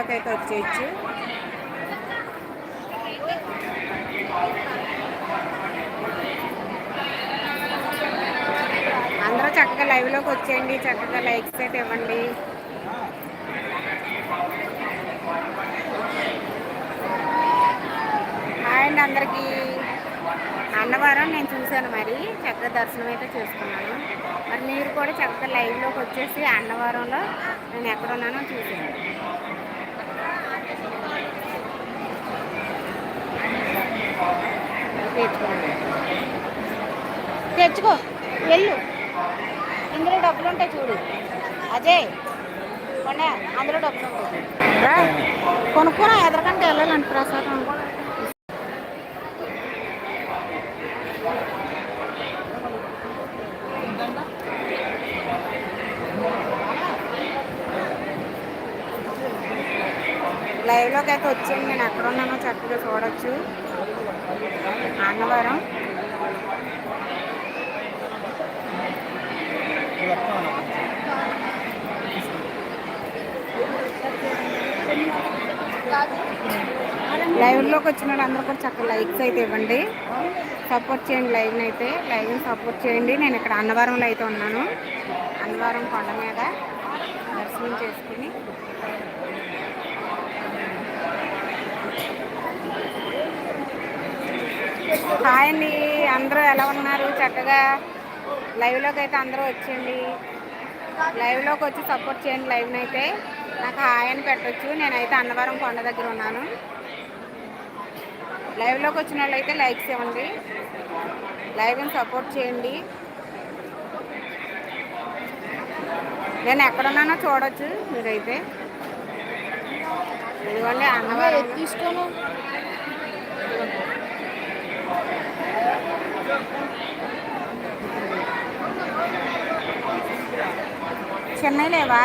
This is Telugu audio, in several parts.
లైవ్లోకి అయితే వచ్చేయచ్చు. అందరూ చక్కగా లైవ్లోకి వచ్చేయండి చక్కగా లైక్స్ అయితే ఇవ్వండి. హాయ్ అండి అందరికీ. అన్నవరం నేను చూశాను మరి చక్కగా దర్శనం అయితే చేసుకున్నాను. మరి మీరు కూడా చక్కగా లైవ్లోకి వచ్చేసి అన్నవరంలో నేను ఎక్కడ ఉన్నానో చూశాను తెచ్చుకో. వెళ్ళు. ఇందులో డబ్బులు ఉంటాయి చూడు. అజయ్ కొనే. అందులో డబ్బులు ఉంటాయి కొనుక్కున్నా ఎదరకంటే వెళ్ళాలంటే ప్రసాదం. లైవ్లోకి అయితే వచ్చింది నేను ఎక్కడ ఉన్నానో చక్కగా చూడొచ్చు. అన్నవరం లైవ్లోకి వచ్చినాడు అందరూ కూడా చక్కగా లైక్స్ అయితే ఇవ్వండి. సపోర్ట్ చేయండి లైవ్ని అయితే. లైవ్ని సపోర్ట్ చేయండి. నేను ఇక్కడ అన్నవరంలో అయితే ఉన్నాను. అన్నవరం కొండ మీద దర్శనం చేసుకుని హాయ్ అండి. అందరూ ఎలా ఉన్నారు? చక్కగా లైవ్లోకి అయితే అందరూ వచ్చేయండి. లైవ్లోకి వచ్చి సపోర్ట్ చేయండి లైవ్ని అయితే. నాకు హాయ్ అని పెట్టచ్చు. నేనైతే అన్నవరం కొండ దగ్గర ఉన్నాను. లైవ్లోకి వచ్చిన వాళ్ళైతే లైక్స్ ఇవ్వండి. లైవ్ని సపోర్ట్ చేయండి. నేను ఎక్కడున్నానో చూడొచ్చు మీరైతే. ఇదిగోండి అన్నవరం. తీసుకోను చెన్నై లేవా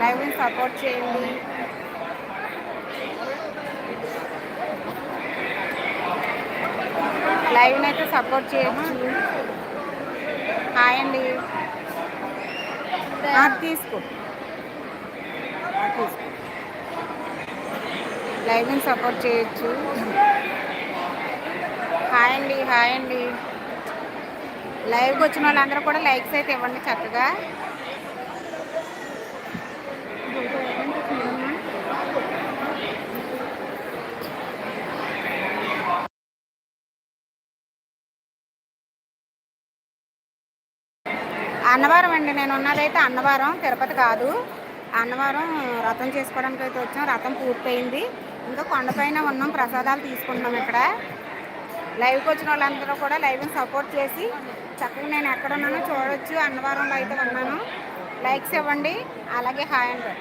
లైవ్ని సపోర్ట్ చేయండి. లైవ్ని అయితే సపోర్ట్ చేయొచ్చు. హాయ్ అండి. తీసుకో. తీసుకో. లైవ్ని సపోర్ట్ చేయొచ్చు. హాయ్ అండి హాయ్ అండి. లైవ్కి వచ్చిన వాళ్ళందరూ కూడా లైక్స్ అయితే ఇవ్వండి చక్కగా. అన్నవరం అండి నేను ఉన్నదైతే అన్నవరం తిరుపతి కాదు. అన్నవరం రథం చేసుకోవడానికి అయితే వచ్చాం. రథం పూర్తయింది. ఇంకా కొండపైన ఉన్నాం. ప్రసాదాలు తీసుకుంటున్నాం ఇక్కడ. లైవ్కి వచ్చిన వాళ్ళందరూ కూడా లైవ్ని సపోర్ట్ చేసి చక్కగా నేను ఎక్కడ ఉన్నానో చూడొచ్చు. అన్నవరంలో అయితే ఉన్నాను. లైక్స్ ఇవ్వండి. అలాగే హాయ్ అండి.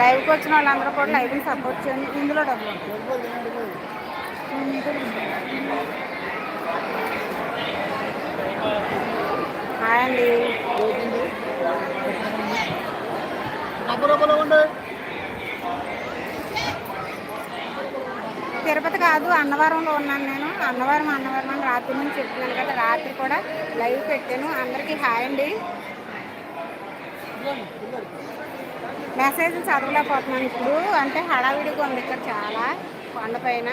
లైవ్కి వచ్చిన వాళ్ళందరూ కూడా లైవ్ని సపోర్ట్ చేయండి. ఇందులో డబ్బులు హాయ్ అండి. తిరుపతి కాదు అన్నవరంలో ఉన్నాను నేను. అన్నవరం అన్నవరం అని రాత్రి నుంచి చెప్తున్నాను కదా రాత్రి కూడా లైవ్ పెట్టాను. అందరికీ హాయ్ అండి. మెసేజ్ చదవలేకపోతున్నాను ఇప్పుడు. అంటే హడావిడిగా ఉంది ఇక్కడ చాలా కొండపైన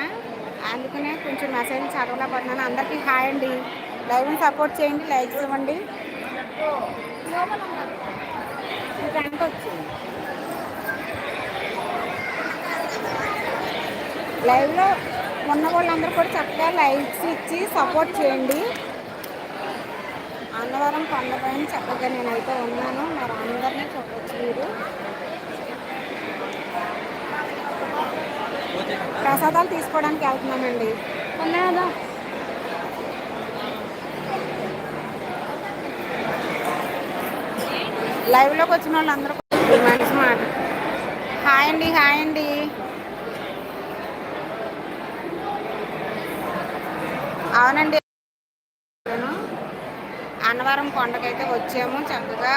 అందుకనే కొంచెం మెసేజ్ చదవలేకపోతున్నాను అందరికీ హాయ్ అండి. లైవ్ని సపోర్ట్ చేయండి లైక్ ఇవ్వండి. ఇంకా వచ్చింది. లైవ్లో ఉన్న వాళ్ళందరూ కూడా చక్కగా లైక్స్ ఇచ్చి సపోర్ట్ చేయండి. అన్నవరం కొండపైన చక్కగా నేనైతే ఉన్నాను. మరి అందరినీ చూడవచ్చు మీరు. ప్రసాదాలు తీసుకోవడానికి వెళ్తున్నామండి. ఉన్నాదా? లైవ్లోకి వచ్చిన వాళ్ళందరూ మంచి మాట హాయ్ అండి హాయ్ అండి. అవునండి. నేను అన్నవరం కొండకైతే వచ్చాము చక్కగా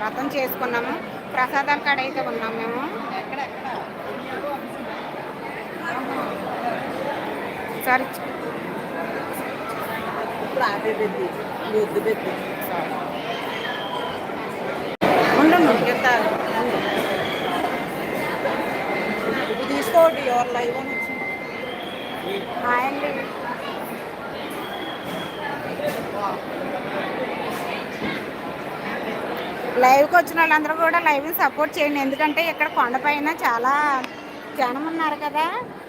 వ్రతం చేసుకున్నాము. ప్రసాదాల కాడ అయితే ఉన్నాము మేము. ఇది తీసుకోండి ఎవరు లైవ్ అని వచ్చింది. అండి. లైవ్కి వచ్చిన వాళ్ళందరూ కూడా లైవ్ని సపోర్ట్ చేయండి. ఎందుకంటే ఇక్కడ కొండపైన చాలా జనం ఉన్నారు కదా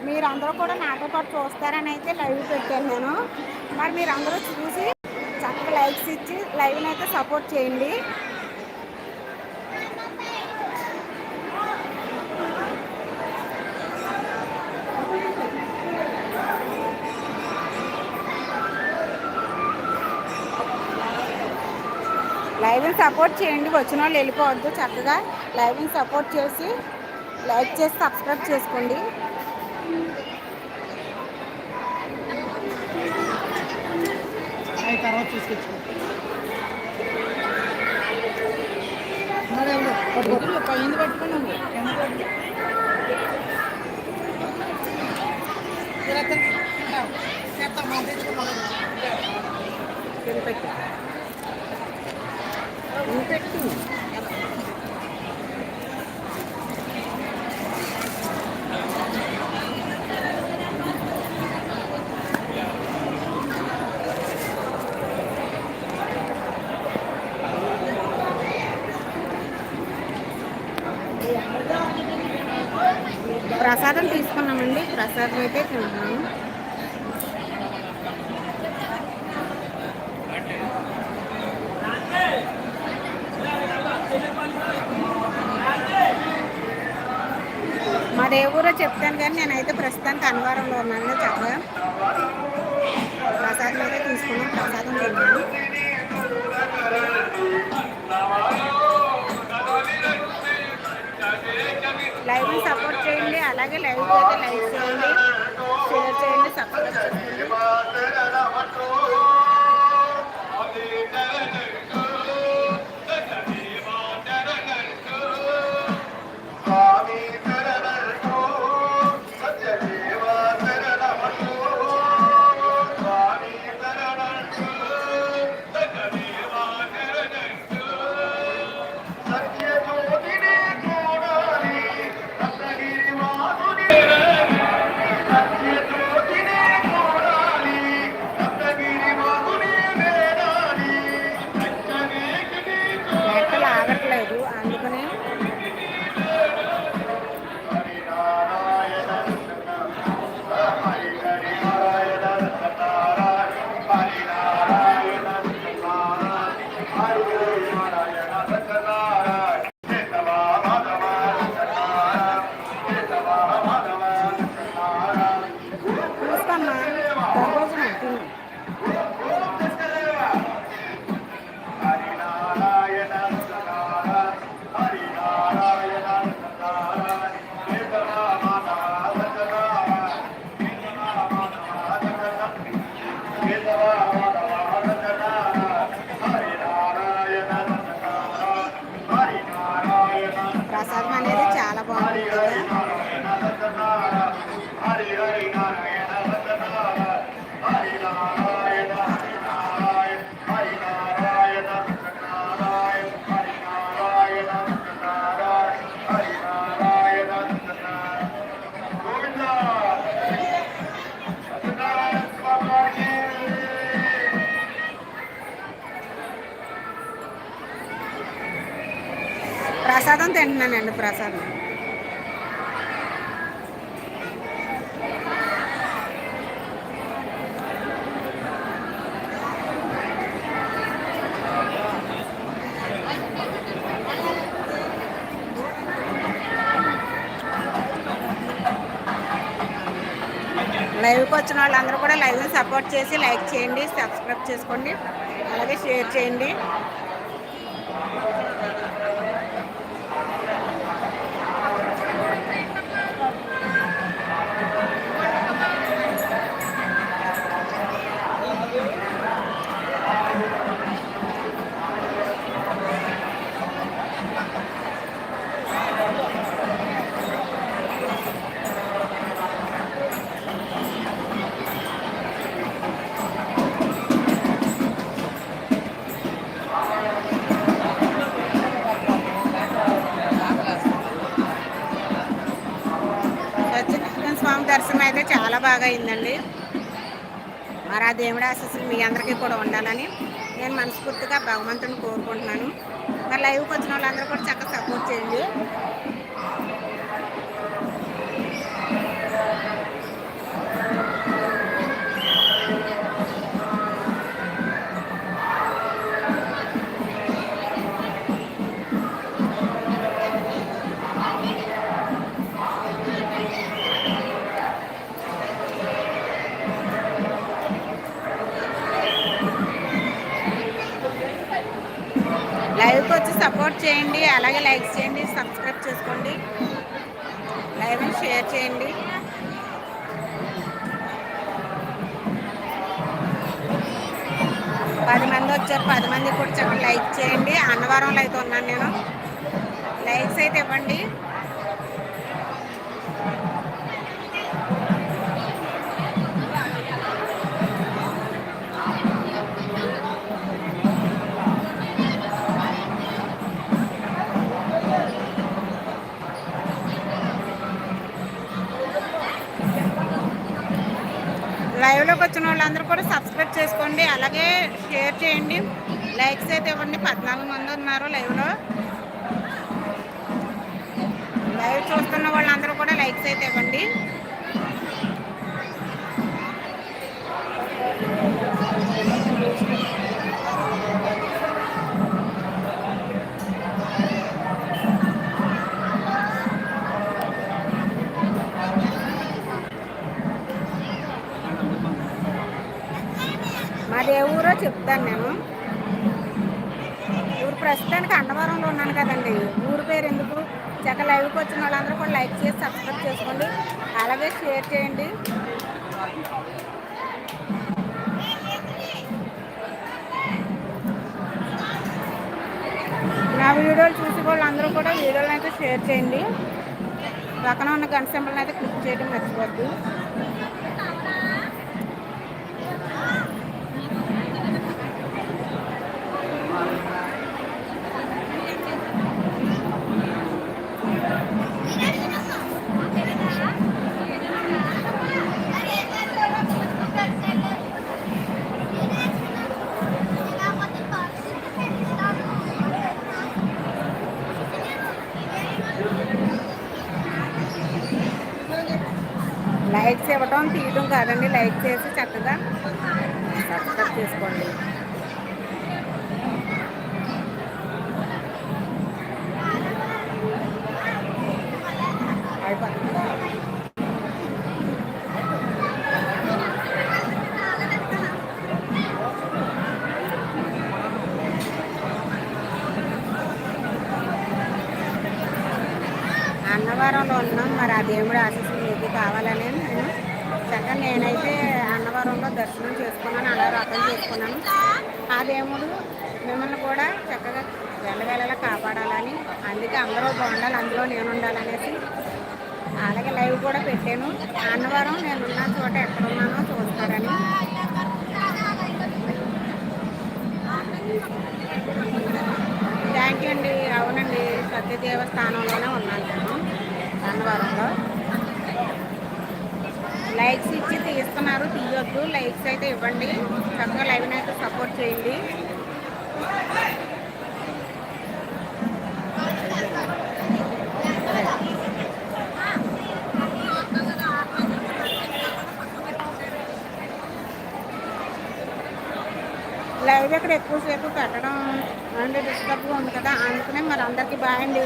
మీరందరూ కూడా నాతో పాటు చూస్తారని అయితే లైవ్ పెట్టాను నేను మరి మీరు అందరూ చూసి చక్కగా లైక్స్ ఇచ్చి లైవ్ని అయితే సపోర్ట్ చేయండి. లైవ్ని సపోర్ట్ చేయండి. వచ్చిన వాళ్ళు వెళ్ళిపోవద్దు చక్కగా. లైవ్ని సపోర్ట్ చేసి లైక్ చేసి సబ్స్క్రైబ్ చేసుకోండి పైన పట్టుకున్నాము కింద పట్టుకో. ఇలా తిను. చేస్తాం, మనం తెచ్చుకున్నాం. కింద పెట్టు కింద పెట్టు ప్రసాదం తీసుకున్నామండి. ప్రసాదం అయితే తింటున్నాము మా ఊరో చెప్తాను కానీ నేనైతే ప్రస్తుతానికి అనివారంలో ఉన్నాను చక్కగా ప్రసాదం అయితే తీసుకున్నాం. ప్రసాదం తిన్నాను సపోర్ట్ చేయండి. అలాగే లైవ్ అయితే లైక్ చేయండి. ప్రసాదం తింటున్నానండి ప్రసాదం. లైవ్కి వచ్చిన వాళ్ళందరూ కూడా లైవ్ని సపోర్ట్ చేసి లైక్ చేయండి సబ్స్క్రైబ్ చేసుకోండి అలాగే షేర్ చేయండి. బాగా అయిందండి మరి ఆ దేవుడి ఆశీస్సులు మీ అందరికీ కూడా ఉండాలని నేను మనస్ఫూర్తిగా భగవంతుని కోరుకుంటున్నాను. మరి లైవ్కి వచ్చిన వాళ్ళందరూ కూడా చక్కగా సపోర్ట్ చేయండి. అలాగే లైక్ చేయండి సబ్స్క్రైబ్ చేసుకోండి. లైవ్ని షేర్ చేయండి. పది మంది వచ్చారు పది మంది కూడా చక్కగా లైక్ చేయండి. అన్నవరంలో అయితే ఉన్నాను నేను. లైక్స్ అయితే ఇవ్వండి. వాళ్ళందరూ కూడా సబ్స్క్రైబ్ చేసుకోండి. అలాగే షేర్ చేయండి. లైక్స్ అయితే ఇవ్వండి. పద్నాలుగు మంది ఉన్నారు లైవ్లో. లైవ్ చూస్తున్న వాళ్ళందరూ కూడా లైక్స్ అయితే ఇవ్వండి. వాళ్ళందరూ అయితే షేర్ చేయండి. పక్కన ఉన్న గంట సింబల్ని అయితే క్లిక్ చేయడం మర్చిపోద్దు. లైక్స్ తీయటం కాదండి లైక్ చేసి చక్కగా సబ్స్క్రైబ్ చేసుకోండి. అన్నవరంలో ఉన్నాం మరి ఆ దేవుడు ఆశీస్సులు మీకు కావాలని నేను చక్కగా నేనైతే అన్నవరంలో దర్శనం చేసుకున్నాను అలా రథం చేసుకున్నాను. ఆ దేవుడు మిమ్మల్ని కూడా చక్కగా వెళ్ళవేళలా కాపాడాలని అందుకే అందరూ బాగుండాలి అందులో నేను ఉండాలనేసి అలాగే లైవ్ కూడా పెట్టాను. అన్నవరం నేను ఉన్న చోట ఎక్కడ ఉన్నానో చూస్తారని. థ్యాంక్ యూ అండి. అవునండి సత్య దేవస్థానంలోనే ఉన్నాను నేను అన్నవరంలో. లైక్స్ ఇచ్చి తీస్తున్నారు తీయొద్దు. లైక్స్ అయితే ఇవ్వండి. చక్కగా లైవ్ని అయితే సపోర్ట్ చేయండి. లైవ్ ఇక్కడ ఎక్కువసేపు పెట్టడం అంటే డిస్టర్బ్గా ఉంది కదా అందుకనే మరి అందరికీ బాయ్ అండి.